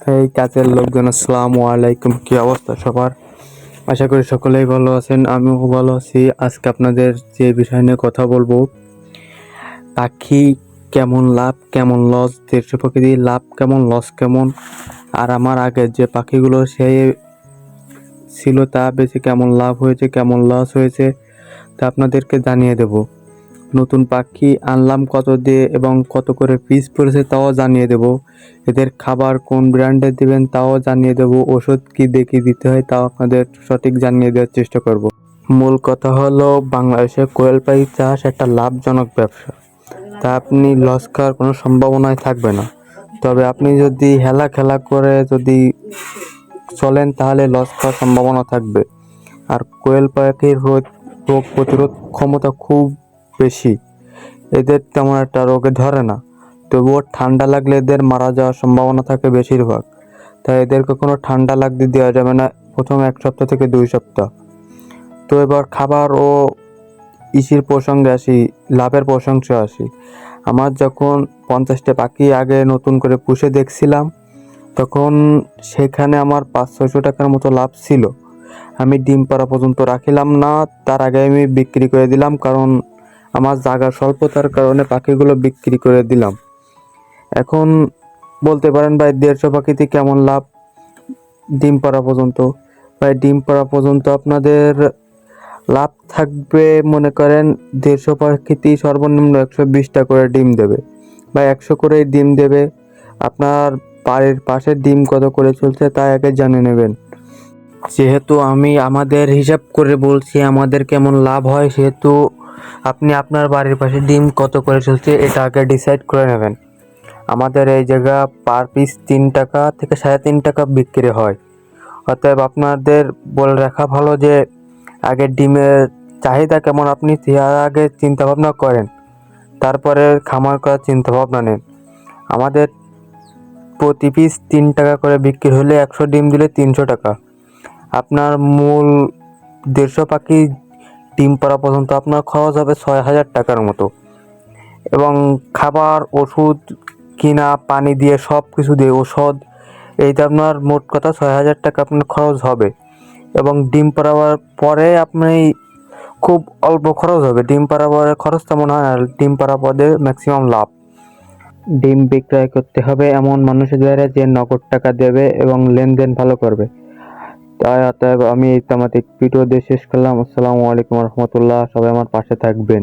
এই কাজের লোকজন, আসসালামু আলাইকুম, কি অবস্থা সবার? আশা করি সকলেই ভালো আছেন, আমিও ভালো আছি। আজকে আপনাদের যে বিষয় নিয়ে কথা বলব পাখি কেমন লাভ, কেমন লস, দেড়শো প্রকৃতি লাভ কেমন, লস কেমন? আর আমার আগের যে পাখিগুলো সে ছিল তা বেশি কেমন লাভ হয়েছে, কেমন লস হয়েছে, তা আপনাদেরকে জানিয়ে দেব। নতুন পাখি আনলাম, কত দিয়ে এবং কত করে পিস পড়েছে তাও জানিয়ে দেব। এদের খাবার কোন ব্র্যান্ডের দেবেন তাও জানিয়ে দেব। ওষুধ কি দেখি দিতে হয় তাও আপনাদের সঠিক জানিয়ে দেওয়ার চেষ্টা করব। মূল কথা হলো, বাংলাদেশে কোয়েল পাখি চাষ একটা লাভজনক ব্যবসা। তা আপনি লস খাওয়ার কোনো সম্ভাবনাই থাকবে না। তবে আপনি যদি হেলা খেলা করে যদি চলেন, তাহলে লস খাওয়ার সম্ভাবনা থাকবে। আর কোয়েল পাখির রোগ প্রতিরোধ ক্ষমতা খুব বেশি। এদের তেমন একটা রোগে ধরে না। তবুও ঠান্ডা লাগলে এদের মারা যাওয়ার সম্ভাবনা থাকে বেশিরভাগ। তাই এদেরকে কোনো ঠান্ডা লাগতে দেওয়া যাবে না প্রথম এক সপ্তাহ থেকে দুই সপ্তাহ। তো এবার খাবার ও ইসির প্রসঙ্গে আসি, লাভের প্রশংসা আসি। আমার যখন পঞ্চাশটা পাখি আগে নতুন করে পুষে দেখছিলাম, তখন সেখানে আমার পাঁচ ছয়শো টাকার মতো লাভ ছিল। আমি ডিম পাড়া পর্যন্ত রাখিলাম না, তার আগে আমি বিক্রি করে দিলাম, কারণ আমার জায়গা স্বল্পতার কারণে পাখিগুলো বিক্রি করে দিলাম। এখন বলতে পারেন ভাই, দেড়শো পাখিতে কেমন লাভ? ডিম পাড়া পর্যন্ত। ভাই, ডিম পাড়া পর্যন্ত আপনাদের লাভ থাকবে, মনে করেন দেড়শো পাখিতে সর্বনিম্ন একশো বিশটা করে ডিম দেবে। বা একশো করে ডিম দেবে। আপনার বাড়ির পাশে ডিম কত করে চলছে তা আগে জানে নেবেন। যেহেতু আমি আমাদের হিসাব করে বলছি আমাদের কেমন লাভ হয়, সেহেতু আপনি আপনার বাড়ির পাশে ডিম কত করে চলছে এটা আগে ডিসাইড করে নেবেন। আমাদের এই জায়গা পার পিস তিন টাকা থেকে সাড়ে তিন টাকা বিক্রি হয়। অতএব আপনাদের বলে রাখা ভালো যে, আগে ডিমের চাহিদা কেমন আপনি আগে চিন্তাভাবনা করেন। তারপরে খামার করার চিন্তাভাবনা নেন। আমাদের প্রতি পিস তিন টাকা করে বিক্রি হলে একশো ডিম দিলে তিনশো টাকা। আপনার মূল দেড়শো পাখি ডিম পাড়া পর্যন্ত আপনার খরচ হবে ছয় হাজার টাকার মতো। এবং খাবার, ওষুধ, কিনা, পানি দিয়ে সব কিছু দিয়ে ওষুধ এইটা আপনার মোট কথা ছয় হাজার টাকা আপনার খরচ হবে। এবং ডিম পাড়াবার পরে আপনি খুব অল্প খরচ হবে। ডিম পাড়াবার খরচ তেমন হয় না, ডিম পদে ম্যাক্সিমাম লাভ। ডিম বিক্রয় করতে হবে এমন মানুষের দ্বারা যে নগদ টাকা দেবে এবং লেনদেন ভালো করবে। তাই আমি এই তামাতিক ভিডিও দিয়ে শেষ করলাম। আসসালামু আলাইকুম রহমতুল্লাহ। সবাই আমার পাশে থাকবেন।